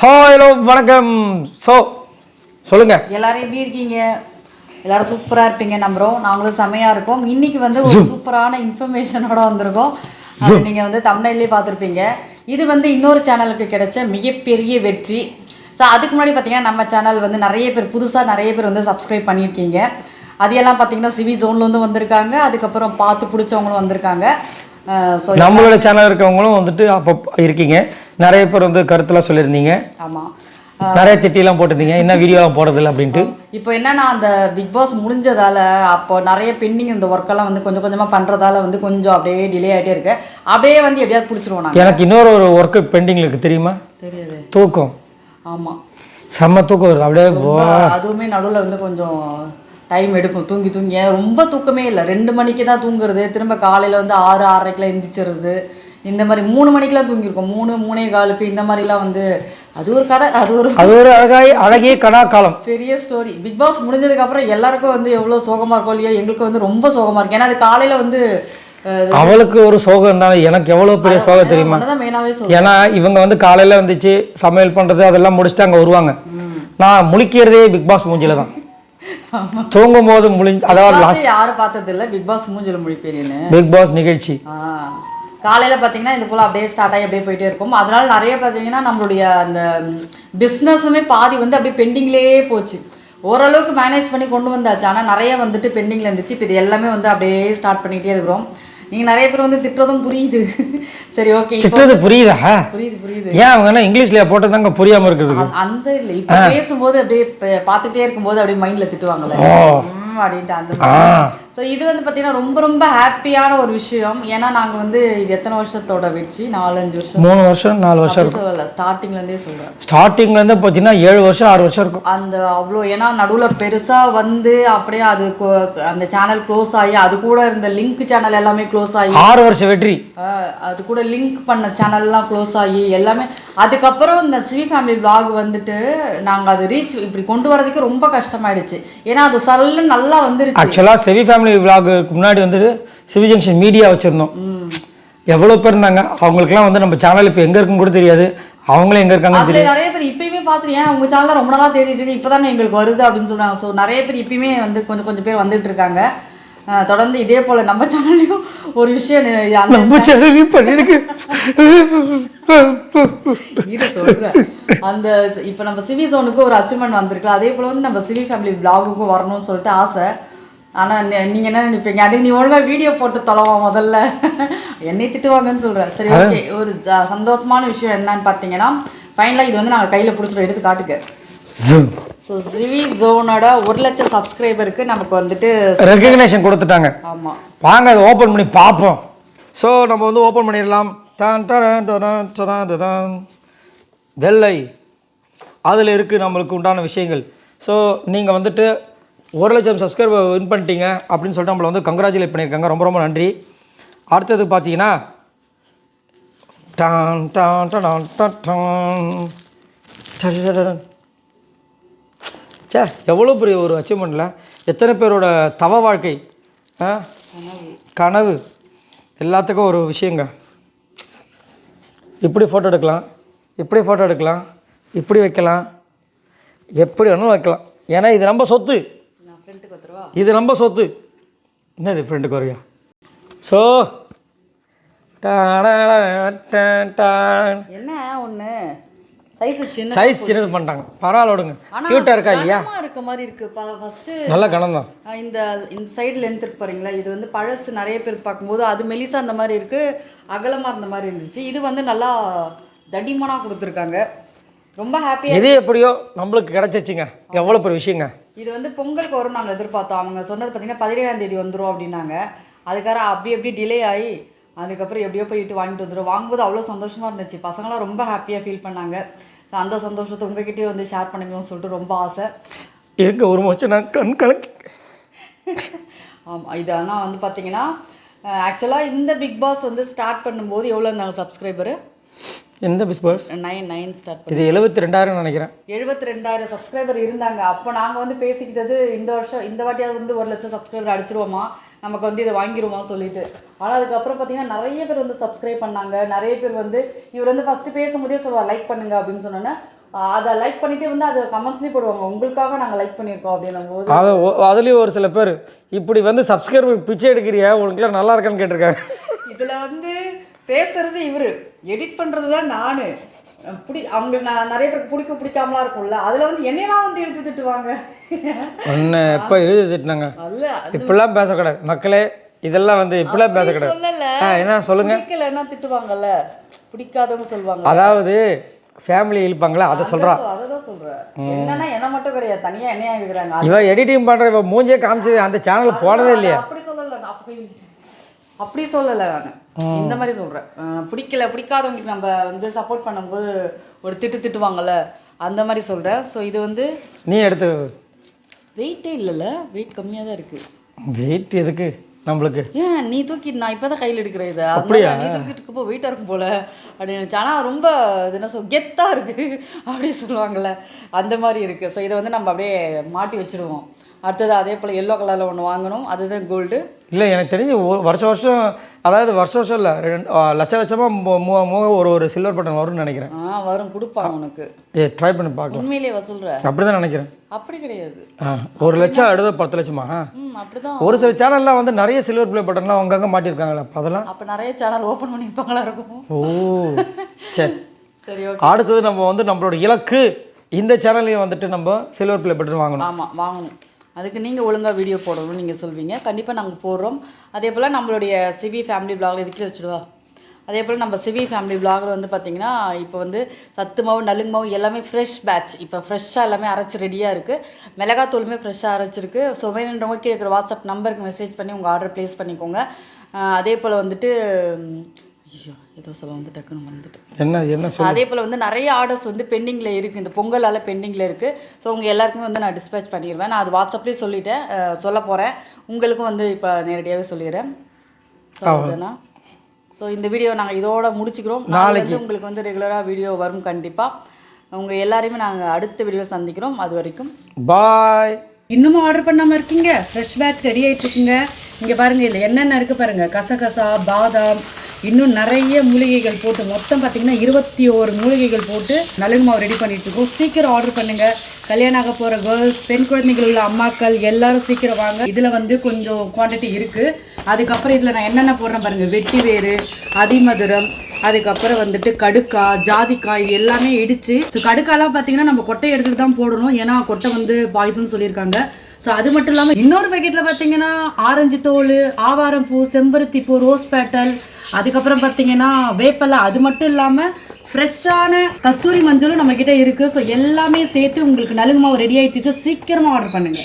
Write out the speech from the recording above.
Hello வணக்கம். So சொல்லுங்க. எல்லாரும் எப்படி இருக்கீங்க? எல்லாரும் சூப்பரா இருப்பீங்க நம்புறோம். நாங்களும் செமையா இருக்கோம். இன்னைக்கு வந்து ஒரு சூப்பரான இன்ஃபர்மேஷனோட வந்திருக்கோம். அது நீங்க வந்து தமிழ்லேயே பார்த்துருப்பீங்க. இது வந்து இன்னொரு சேனலுக்கு கிடைச்ச மிகப்பெரிய வெற்றி. ஸோ அதுக்கு முன்னாடி பார்த்தீங்கன்னா நம்ம சேனல் வந்து நிறைய பேர் புதுசாக நிறைய பேர் வந்து சப்ஸ்கிரைப் பண்ணியிருக்கீங்க. அது எல்லாம் பார்த்தீங்கன்னா சிவி ஜோன்லேருந்து வந்திருக்காங்க. அதுக்கப்புறம் பார்த்து பிடிச்சவங்களும் வந்திருக்காங்க. ஸோ நம்மளோட சேனல் இருக்கவங்களும் வந்துட்டு அப்போ இருக்கீங்க. நிறைய பேர் வந்து கருத்துலாம் சொல்லியிருந்தீங்க. ஆமாம் நிறைய திட்டிலாம் போட்டிருந்தீங்க. என்ன வீடியோலாம் போடுறதில்ல அப்படின்ட்டு? இப்போ என்னன்னா அந்த பிக் பாஸ் முடிஞ்சதால அப்போ நிறைய பெண்டிங் இந்த ஒர்க்கெல்லாம் வந்து கொஞ்சம் கொஞ்சமாக பண்ணுறதால வந்து கொஞ்சம் அப்படியே டிலே ஆகிட்டே இருக்கு. அப்படியே வந்து எப்படியாவது பிடிச்சிருவோம் எனக்கு இன்னொரு ஒரு ஒர்க்கு பெண்டிங்கில் இருக்கு தெரியுமா? தெரியாது. தூக்கம். ஆமாம் செம்ம தூக்கம் வருது. அப்படியே அதுவுமே நடுவில் வந்து கொஞ்சம் டைம் எடுக்கும். தூங்கி தூங்கி. ரொம்ப தூக்கமே இல்லை. ரெண்டு மணிக்கு தான் தூங்குறது. திரும்ப காலையில் வந்து ஆறு ஆறரைக்கெலாம் எந்திரிச்சிடுறது. இந்த மாதிரி மூணு மணிக்கெலாம் தூங்கியிருக்கோம். மூணு மூணே காலுக்கு இந்த மாதிரிலாம் வந்து அது ஒரு கதை அது ஒரு அது ஒரு அழகாய் அழகிய கனா காலம் பெரிய ஸ்டோரி பிக் பாஸ் முடிஞ்சதுக்கு அப்புறம் எல்லாருக்கும் வந்து எவ்வளோ சோகமா இருக்கும் இல்லையோ எங்களுக்கு வந்து ரொம்ப சோகமா இருக்கு. ஏன்னா அது காலையில வந்து அவளுக்கு ஒரு சோகம் இருந்தாலும் எனக்கு எவ்வளோ பெரிய சோகம் தெரியுமா? ஏன்னா இவங்க வந்து காலையில் வந்துச்சு சமையல் பண்ணுறது அதெல்லாம் முடிச்சுட்டு அங்கே வருவாங்க. நான் முழிக்கிறதே பிக் பாஸ் மூஞ்சில தான். தூங்கும் போது முழிஞ்சு அதாவது யாரும் பார்த்தது இல்ல பிக் பாஸ் மூஞ்சில மொழிப்பேரியன்னு பிக் பாஸ் நிகழ்ச்சி. காலையில பாத்தீங்கன்னா இது போல அப்படியே ஸ்டார்ட் ஆகி அப்படியே போயிட்டே இருக்கும். அதனால நிறைய பாத்தீங்கன்னா நம்மளுடைய அந்த பிஸ்னஸுமே பாதி வந்து அப்படியே பெண்டிங்லேயே போச்சு. ஓரளவுக்கு மேனேஜ் பண்ணி கொண்டு வந்தாச்சு. ஆனா நிறைய வந்துட்டு பெண்டிங்ல இருந்துச்சு. இப்போ இது எல்லாமே வந்து அப்படியே ஸ்டார்ட் பண்ணிட்டே இருக்கிறோம். நீங்க நிறைய பேர் வந்து திட்டுறதும் புரியுது. சரி ஓகே திட்டுறது புரியுதா? புரியுது புரியுது. ஏன் அவங்க என்ன இங்கிலீஷ்ல போட்டதாங்க புரியாம இருக்கிறதுக்கு? அ- அந்த இல்ல. இப்ப பேசும்போது அப்படியே பார்த்துட்டே இருக்கும்போது அப்படியே மைண்ட்ல திட்டுவாங்கல்ல. ம், அப்படின்ட்டு அந்த ஸோ இது வந்து பார்த்தீங்கன்னா ரொம்ப ரொம்ப ஹாப்பியான ஒரு விஷயம். ஏன்னா நாங்கள் வந்து இது எத்தனை வருஷத்தோட வெற்றி? நாலஞ்சு வருஷம். மூணு வருஷம் நாலு வருஷம் சொல்லல. ஸ்டார்டிங்லேருந்தே சொல்கிறேன் ஸ்டார்டிங்ல இருந்து பார்த்தீங்கன்னா ஏழு வருஷம் ஆறு வருஷம் இருக்கும். அந்த அவ்வளோ ஏன்னா நடுவில் பெருசாக வந்து அப்படியே அது அந்த சேனல் க்ளோஸ் ஆகி அது கூட இருந்த லிங்க் சேனல் எல்லாமே க்ளோஸ் ஆகி. ஆறு வருஷம் வெற்றி. அது கூட லிங்க் பண்ண சேனல்லாம் க்ளோஸ் ஆகி எல்லாமே அதுக்கப்புறம் இந்த சிவி ஃபேமிலி vlog வந்துட்டு நாங்கள் அது ரீச் இப்படி கொண்டு வரதுக்கு ரொம்ப கஷ்டமாயிடுச்சு. ஏன்னா அது சல்லுன்னு நல்லா வந்துருச்சு. ஆக்சுவலாக செவி ஃபேமிலி விலாகுக்கு முன்னாடி வந்துட்டு சிவி ஜங்ஷன் மீடியா வச்சுருந்தோம். எவ்வளோ பேர் இருந்தாங்க? அவங்களுக்குலாம் வந்து நம்ம சேனல் இப்போ எங்கே இருக்குன்னு கூட தெரியாது. அவங்களும் எங்கே இருக்காங்கன்னு அதுல நிறைய பேர் இப்பயுமே பார்த்துட்டு ஏன் உங்க சேனல் ரொம்ப நாளா தேடி வச்சுக்க இப்போதானே எங்களுக்கு வருது? அப்படின்னு சொல்றாங்க. ஸோ நிறைய பேர் இப்பயுமே வந்து கொஞ்சம் கொஞ்சம் பேர் வந்துட்டு இருக்காங்க. தொடர்ந்து இதே போல நம்ம சேனல்லையும் ஒரு விஷயம் நம்ம சேனல் பண்ணிருக்கு சொல்றேன் அந்த இப்போ நம்ம சிவி சோனுக்கு ஒரு அச்சீவ்மெண்ட் வந்திருக்குல்ல அதே போல வந்து நம்ம சிவி ஃபேமிலி vlog-க்கும் வரணும்னு சொல்லிட்டு ஆசை. ஆனா நீ- நீங்க என்ன நினைப்பீங்க? அதுக்கு நீ ஒழுங்கா வீடியோ போட்டு தொலைவா முதல்ல? என்னை திட்டுவாங்கன்னு சொல்றேன் சரி ஓகே ஒரு சந்தோஷமான விஷயம் என்னன்னு பார்த்தீங்கன்னா ஃபைனலாக இது வந்து நாங்கள் கையில பிடிச்சிட்டு எடுத்து காட்டுக்க. ஸோ சிவி ஜோனோட ஒரு லட்சம் சப்ஸ்கிரைபருக்கு நமக்கு வந்துட்டு ரெக்கக்னேஷன் கொடுத்துட்டாங்க. ஆமா. வாங்க அதை ஓப்பன் பண்ணி பார்ப்போம். ஸோ நம்ம வந்து ஓப்பன் பண்ணிடலாம். டான் டடான். வெள்ளை. அதில் இருக்குது நம்மளுக்கு உண்டான விஷயங்கள். ஸோ நீங்கள் வந்துட்டு ஒரு லட்சம் சப்ஸ்கிரைபர் வின் பண்ணிட்டீங்க அப்படின்னு சொல்லிட்டு நம்மளை வந்து கங்க்ராச்சுலேட் பண்ணியிருக்காங்க. ரொம்ப ரொம்ப நன்றி. அடுத்தது பார்த்தீங்கன்னா டான் டான் டடான் டடான். டடடடடன். ச்சே எவ்வளோ பெரிய ஒரு அச்சீவ்மெண்ட்டில் எத்தனை பேரோட தவ வாழ்க்கை? ஆ? கனவு. எல்லாத்துக்கும் ஒரு விஷயங்க. இப்படி ஃபோட்டோ எடுக்கலாம் இப்படி ஃபோட்டோ எடுக்கலாம் இப்படி வைக்கலாம். எப்படி வேணாலும் வைக்கலாம். ஏன்னா இது நம்ம சொத்து. இது நம்ம சொத்து. என்னது ஃப்ரெண்டுக்கு வரையா ஸோ என்ன ஒண்ணு? சைஸ் சின்ன சைஸ் சின்னது பண்ணிட்டாங்க. பரவாயில்ல விடுங்க. க்யூட்டாக இருக்கா இல்லையா? இருக்க மாதிரி இருக்கு. ஃபர்ஸ்ட் நல்ல கணம் தான் இந்த இந்த சைடு லென்த் இருக்கு பாருங்களா இது வந்து பழசு நிறைய பேர் பார்க்கும்போது அது மெலிசா அந்த மாதிரி இருக்கு. அகலமா இருந்த மாதிரி இருந்துச்சு. இது வந்து நல்லா தடிமனா கொடுத்துருக்காங்க. ரொம்ப ஹாப்பியா எது எப்படியோ நம்மளுக்கு கிடச்சிச்சுங்க. எவ்வளோ பெரிய விஷயங்க. இது வந்து பொங்கலுக்கு வரும் நாங்கள் எதிர்பார்த்தோம். அவங்க சொன்னது பார்த்தீங்கன்னா பதினேழாம் தேதி வந்துரும் அப்படின்னாங்க. அதுக்காக அப்படி அப்படி டிலே ஆகி அதுக்கப்புறம் எப்படியோ போயிட்டு வாங்கிட்டு வந்துடும் வாங்கும்போது அவ்வளோ சந்தோஷமா இருந்துச்சு. பசங்களாம் ரொம்ப ஹாப்பியாக ஃபீல் பண்ணாங்க. அந்த சந்தோஷத்தை உங்ககிட்டயே வந்து ஷேர் பண்ணிக்கணும்னு சொல்லிட்டு ரொம்ப ஆசை. எங்க ஒரு மோச்சு நான் கண் கலக்கி ஆமாம் இது ஆனால் வந்து பார்த்தீங்கன்னா ஆக்சுவலாக இந்த பிக் பாஸ் வந்து ஸ்டார்ட் பண்ணும்போது எவ்வளோ இருந்தாங்க சப்ஸ்கிரைபரு எந்த பிஸ் பாஸ் நைன் நைன் ஸ்டார்ட் இது எழுபத்தி ரெண்டாயிரம் நினைக்கிறேன். எழுபத்தி ரெண்டாயிரம் சப்ஸ்கிரைபர் இருந்தாங்க. அப்போ நாங்கள் வந்து பேசிக்கிட்டது இந்த வருஷம் இந்த வாட்டியாவது வந்து ஒரு லட்சம் சப்ஸ்கிரைபர் அடிச்சிருவோமா? நமக்கு வந்து இதை வாங்கிருவோமா சொல்லிட்டு. ஆனால் அதுக்கப்புறம் பார்த்தீங்கன்னா நிறைய பேர் வந்து சப்ஸ்கிரைப் பண்ணாங்க. நிறைய பேர் வந்து இவர் வந்து ஃபஸ்ட்டு பேசும்போதே சொல்லுவார் லைக் பண்ணுங்க அப்படின்னு சொன்னோன்னே அதை லைக் பண்ணிட்டு வந்து அதை கமெண்ட்ஸ்லேயும் போடுவாங்க. உங்களுக்காக நாங்கள் லைக் பண்ணியிருக்கோம் அப்படின்னும் போது. அது அதுலேயும் ஒரு சில பேர் இப்படி வந்து சப்ஸ்கிரைபர் பிச்சை எடுக்கிறியா உனக்குலாம் நல்லா இருக்கான்னு கேட்டிருக்காங்க. இதுல வந்து பேசுறது இவரு எடிட் பண்றது தான் நானு. பிடி அவங்க நான் நிறைய பேருக்கு பிடிக்க பிடிக்காமலாம் இருக்கும்ல. அதுல வந்து என்னையெல்லாம் வந்து எடுத்து திட்டுவாங்க? ஒன்று எப்போ எழுதி திட்டினாங்க? இப்படிலாம் பேசக்கூடாது. மக்களே இதெல்லாம் வந்து இப்படிலாம் பேசக்கூடாது. என்ன சொல்லுங்க? பிடிக்கலன்னா திட்டுவாங்கல்ல. பிடிக்காதவங்க சொல்லுவாங்க அதாவது ஃபேமிலி இழுப்பாங்களே அதை சொல்கிறா அதை தான் சொல்றேன் என்னன்னா என்ன மட்டும் கிடையாது தனியா என்னையா இருக்கிறாங்க இவன் எடிட்டிங் பண்ணுற இவன் மூஞ்சே காமிச்சு அந்த சேனல் போனதே இல்லையா. அப்படி சொல்லல. அப்படி சொல்லல நான். இந்த மாதிரி சொல்றேன். அஹ் பிடிக்கல பிடிக்காதவங்களுக்கு நம்ம வந்து சப்போர்ட் பண்ணும்போது ஒரு திட்டு திட்டுவாங்கல்ல அந்த மாதிரி சொல்றேன். ஸோ இது வந்து நீ எடுத்து வெயிட்டே இல்லைல்ல வெயிட் கம்மியாக தான் இருக்கு. வெயிட் எதுக்கு நம்மளுக்கு? ஏன் நீ தூக்கி நான் இப்போ தான் கையில் எடுக்கிறேன் இதை. அப்படியா? நீ தூக்கிட்டு இருக்கப்போ வெயிட்டாக இருக்கும் போல. அப்படின்னு நினச்சேன் ஆனால் ரொம்ப இது என்ன சொல் கெத்தாக இருக்குது அப்படி சொல்லுவாங்கள்ல அந்த மாதிரி இருக்குது ஸோ இதை வந்து நம்ம அப்படியே மாட்டி வச்சுருவோம் அடுத்தது அதே போல் எல்லோ கலரில் ஒன்று வாங்கணும். அதுதான் கோல்டு இல்லை எனக்கு தெரிஞ்சு வருஷம் வருஷம் அதாவது வருஷம் வருஷம் இல்லை ரெண்டு லட்ச லட்சமாக மூக ஒரு ஒரு சில்வர் பட்டன் வரும்னு நினைக்கிறேன். ஆ வரும் கொடுப்பாங்க உனக்கு. ஏ ட்ரை பண்ணி பார்க்கலாம். உண்மையிலேயே வசூல்ற அப்படி தான் நினைக்கிறேன். அப்படி கிடையாது. ஒரு லட்சம் அடுத்த பத்து லட்சமா? ம் அப்படிதான். ஒரு சில சேனல்லாம் வந்து நிறைய சில்வர் ப்ளே பட்டன்லாம் அங்கங்கே மாட்டியிருக்காங்களா அப்போ அதெல்லாம்? அப்போ நிறைய சேனல் ஓப்பன் பண்ணியிருப்பாங்களா இருக்கும். ஓ சரி சரி ஓகே அடுத்தது நம்ம வந்து நம்மளோட இலக்கு இந்த சேனல்லையும் வந்துட்டு நம்ம சில்வர் ப்ளே பட்டன் வாங்கணும். ஆமாம் வாங்கணும். அதுக்கு நீங்கள் ஒழுங்காக வீடியோ போடணும்னு நீங்கள் சொல்வீங்க. கண்டிப்பாக நாங்கள் போடுறோம். அதே போல் நம்மளுடைய சிவி ஃபேமிலி பிளாகில் இதுக்குள்ளே வச்சுடுவா. அதே போல் நம்ம சிவி ஃபேமிலி பிளாகில் வந்து பார்த்திங்கன்னா இப்போ வந்து சத்து மாவு நலுங்கு மாவு எல்லாமே ஃப்ரெஷ் பேட்ச் இப்போ ஃப்ரெஷ்ஷாக எல்லாமே அரைச்சி ரெடியாக இருக்குது மிளகாத்தூளுமே ஃப்ரெஷ்ஷாக அரைச்சிருக்கு. ஸோ வேணுன்றவங்க கீழே இருக்கிற வாட்ஸ்அப் நம்பருக்கு மெசேஜ் பண்ணி உங்கள் ஆர்டர் ப்ளேஸ் பண்ணிக்கோங்க. அதே போல் வந்துட்டு ஏதோ சொல்ல வந்து டக்குன்னு வந்துட்டு என்ன என்ன அதே போல் வந்து நிறைய ஆர்டர்ஸ் வந்து பெண்டிங்கில் இருக்குது இந்த பொங்கலால் பெண்டிங்கில் இருக்குது ஸோ உங்கள் எல்லாருக்குமே வந்து நான் டிஸ்பேச் பண்ணிடுவேன். நான் அது வாட்ஸ்அப்லேயே சொல்லிட்டேன். சொல்ல போகிறேன் உங்களுக்கும் வந்து இப்போ நேரடியாகவே சொல்லிடுறேன். சொல்லுதுன்னா ஸோ இந்த வீடியோ நாங்கள் இதோட முடிச்சுக்கிறோம். நாளைக்கு வந்து உங்களுக்கு வந்து ரெகுலராக வீடியோ வரும் கண்டிப்பாக உங்கள் எல்லாரையுமே நாங்கள் அடுத்த வீடியோ சந்திக்கிறோம். அது வரைக்கும். பாய் இன்னமும் ஆர்டர் பண்ணாமல் இருக்கீங்க? ஃப்ரெஷ் பேட்ச் ரெடி ஆகிட்டு இருக்குங்க. இங்கே பாருங்க இதில் என்னென்ன இருக்குது பாருங்க. கசகசா பாதாம் இன்னும் நிறைய மூலிகைகள் போட்டு மொத்தம் பார்த்தீங்கன்னா இருபத்தி ஓரு மூலிகைகள் போட்டு நலுங்கு மாவு ரெடி பண்ணிட்டு இருக்கோம் சீக்கிரம் ஆர்டர் பண்ணுங்கள் கல்யாணம் ஆக போகிற கேர்ள்ஸ் பெண் குழந்தைகள் உள்ள அம்மாக்கள் எல்லாரும் சீக்கிரம் வாங்க. இதில் வந்து கொஞ்சம் குவான்டிட்டி இருக்குது அதுக்கப்புறம் இதில் நான் என்னென்ன போடுறேன் பாருங்கள் வெட்டி வேறு அதிமதுரம் அதுக்கப்புறம் வந்துட்டு கடுக்கா ஜாதிக்காய் இது எல்லாமே இடிச்சு. ஸோ கடுக்காலாம் பார்த்தீங்கன்னா நம்ம கொட்டை எடுத்துகிட்டு தான் போடணும். ஏன்னா கொட்டை வந்து பாய்சன் சொல்லியிருக்காங்க. ஸோ அது மட்டும் இல்லாமல் இன்னொரு பேக்கெட்டில் பார்த்தீங்கன்னா ஆரஞ்சு தோல் ஆவாரம் பூ செம்பருத்தி பூ ரோஸ் பேட்டல் அதுக்கப்புறம் பார்த்தீங்கன்னா வேப்பலை அது மட்டும் இல்லாமல் ஃப்ரெஷ்ஷான கஸ்தூரி மஞ்சளும் நம்மக்கிட்ட இருக்குது ஸோ எல்லாமே சேர்த்து உங்களுக்கு நலுங்கு ரெடி ஆயிடுச்சு சீக்கிரமாக ஆர்டர் பண்ணுங்கள்